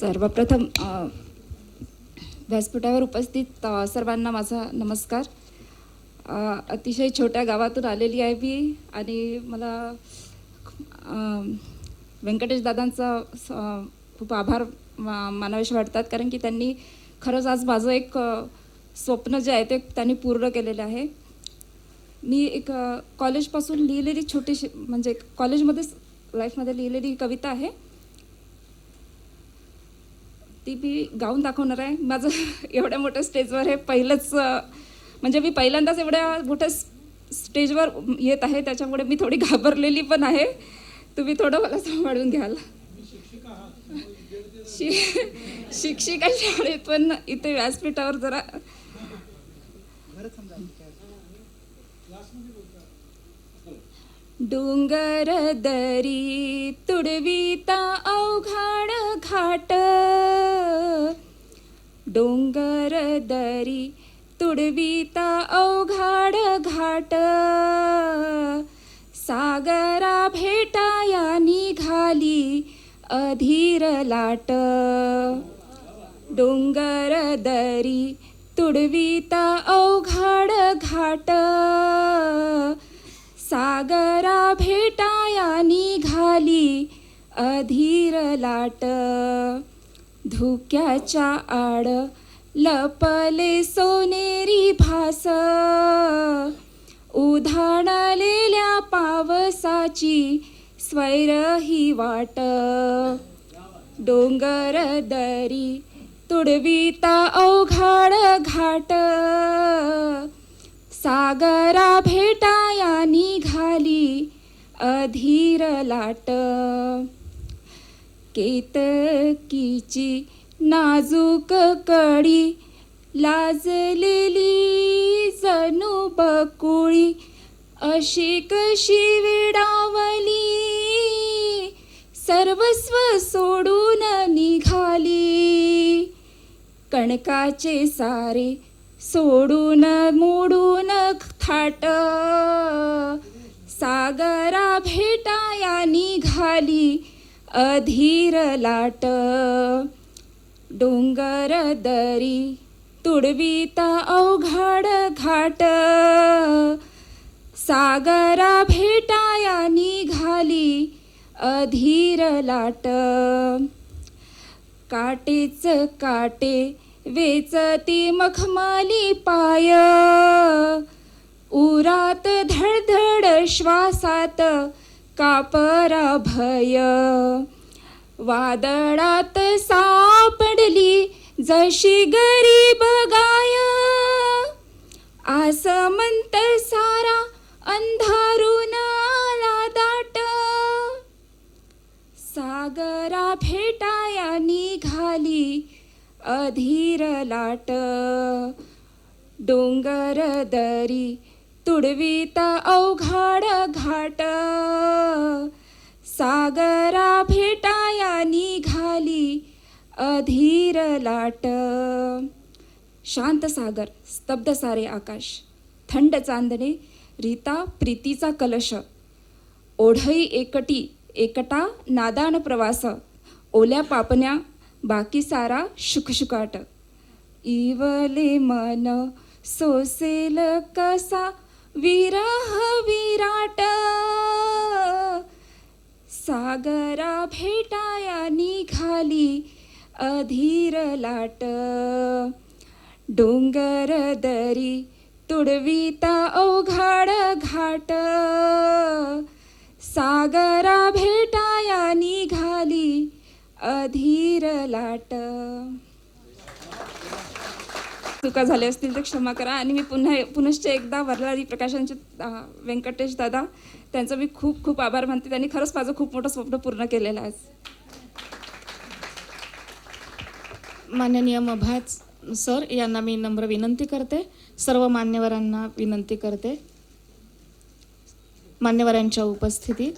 सर्वप्रथम व्यासपीठावर उपस्थित सर्वांना माझा नमस्कार. अतिशय छोट्या गावातून आलेली आहे मी आणि मला व्यंकटेश दादांचा स- खूप आभार मा- मानावेसे वाटतात. कारण की त्यांनी खरंच आज माझं एक स्वप्न जे आहे ते त्यांनी पूर्ण केलेलं आहे. मी एक कॉलेजपासून लिहिलेली छोटीशी म्हणजे कॉलेजमध्येच लाईफमध्ये लिहिलेली कविता आहे. ती मी गाऊन दाखवणार आहे. माझं एवढ्या मोठ्या स्टेजवर हे पहिलंच म्हणजे मी पहिल्यांदाच एवढ्या मोठ्या स्टेजवर येत आहे. त्याच्यामुळे मी थोडी घाबरलेली पण आहे. तुम्ही थोडं मला सांभाळून घ्याल. शि शिक्षिका शाळेत पण इथे व्यासपीठावर जरा डोंगर दरी तुडविता अवघाड घाट. डोंगर दरी तुडविता अवघाड घाट. सागरा भेटाया निघाली अधीर लाट. डोंगर दरी तुडविता अवघाड घाट. अधीर लाट धुक्याच्या आड लपले सोनेरी भास. उधाणलेल्या पावसाची स्वैर ही वाट. डोंगर दरी तुडविता अवघाड घाट. सागरा भेटाया निघाली अधीर लाट. केतकीची नाजूक कडी लाजलेली जणू बकुळी अशी कशी विडावली? सर्वस्व सोडून निघाली. कणकाचे सारे सोडून मोडून थाट सागरा भेटाया निघाली. अधीर लाट डोंगर दरी तुडविता अवघड घाट सागरा भेटाया निघाली अधीर लाट. काटेच काटे वेचती मखमाली पाय उरात धडधड श्वासात कापरा भय वादळात सापडली जशी गरीब गाय. आसमंत सारा अंधारून आला दाट. सागरा भेटाया निघाली अधीर लाट. डोंगर दरी तुडविता अवघाड घाट. सागरा भेटाया निघाली अधीर लाट. शांत सागर स्तब्ध सारे आकाश. थंड चांदणे रीता प्रीतीचा कलश. ओढई एकटी एकटा नादान प्रवास. ओल्या पापण्या बाकी सारा शुकशुकाट इवले मन सोसेल कसा विरह विराट सागरा भेटाया निघाली अधीर लाट डोंगर दरी तुडविता अवघाड घाट सागरा भेटाया निघाली अधीर लाट. चुका झाल्या असतील तर क्षमा करा. आणि मी पुन्हा पुनश्च एकदा वरलारी प्रकाशांचे व्यंकटेश दादा त्यांचा मी खूप खूप आभार मानते. त्यांनी खरंच माझं खूप मोठं स्वप्न पूर्ण केलेलं आहे. माननीय मभाज सर यांना मी नम्र विनंती करते. सर्व मान्यवरांना विनंती करते. मान्यवरांच्या उपस्थितीत.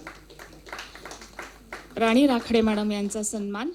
राणी राखडे मॅडम यांचा सन्मान.